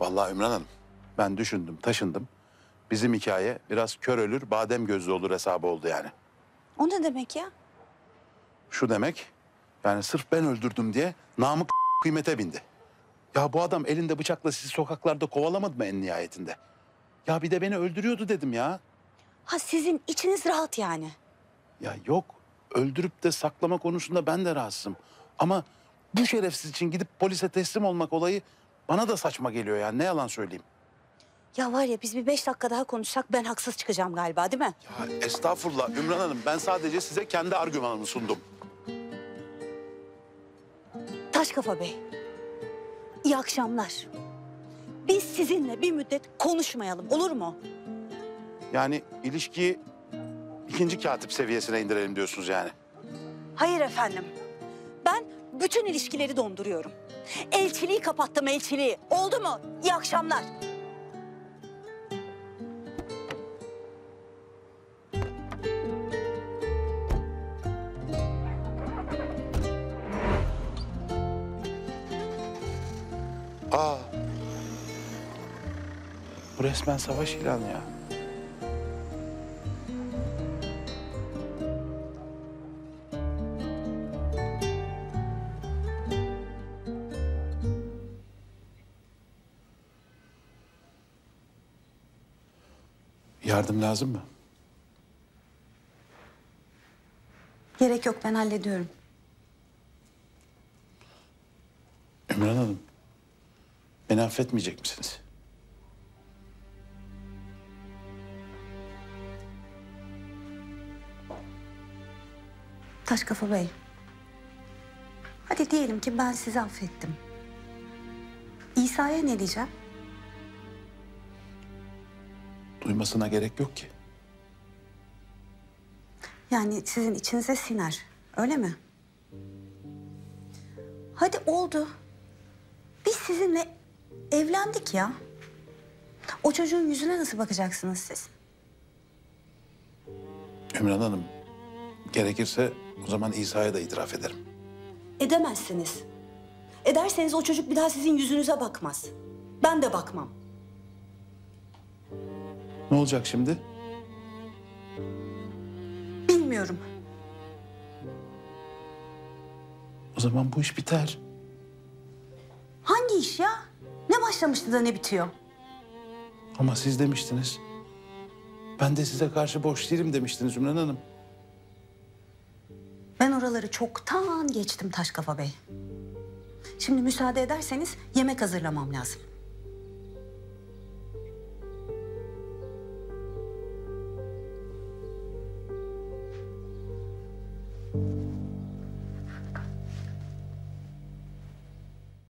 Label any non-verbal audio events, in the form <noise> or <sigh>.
Vallahi Ümran Hanım ben düşündüm taşındım. Bizim hikaye biraz kör ölür badem gözlü olur hesabı oldu yani. O ne demek ya? Şu demek yani sırf ben öldürdüm diye namık <laughs> kıymete bindi. Ya bu adam elinde bıçakla sizi sokaklarda kovalamadı mı en nihayetinde? Ya bir de beni öldürüyordu dedim ya. Ha sizin içiniz rahat yani. Ya yok öldürüp de saklama konusunda ben de rahatsızım. Ama bu şerefsiz için gidip polise teslim olmak olayı bana da saçma geliyor yani ne yalan söyleyeyim. Ya var ya biz bir beş dakika daha konuşsak ben haksız çıkacağım galiba değil mi? Ya estağfurullah Ümran Hanım ben sadece size kendi argümanımı sundum. Taş Kafa Bey. İyi akşamlar. Biz sizinle bir müddet konuşmayalım olur mu? Yani ilişkiyi ikinci katip seviyesine indirelim diyorsunuz yani. Hayır efendim. Ben bütün ilişkileri donduruyorum. Elçiliği kapattım elçiliği. Oldu mu? İyi akşamlar. Aa. Bu resmen savaş ilanı ya. Yardım lazım mı? Gerek yok ben hallediyorum. Ümran Hanım, beni affetmeyecek misiniz? Taş Kafa Bey. Hadi diyelim ki ben sizi affettim. İsa'ya ne diyeceğim? Duymasına gerek yok ki. Yani sizin içinize siner. Öyle mi? Hadi oldu. Biz sizinle evlendik ya. O çocuğun yüzüne nasıl bakacaksınız siz? Ümran Hanım, gerekirse o zaman İsa'ya da itiraf ederim. Edemezsiniz. Ederseniz o çocuk bir daha sizin yüzünüze bakmaz. Ben de bakmam. Ne olacak şimdi? Bilmiyorum. O zaman bu iş biter. Hangi iş ya? Ne başlamıştı da ne bitiyor? Ama siz demiştiniz. Ben de size karşı boş değilim demiştiniz Ümran Hanım. Ben oraları çoktan geçtim Taş Kafa Bey. Şimdi müsaade ederseniz yemek hazırlamam lazım.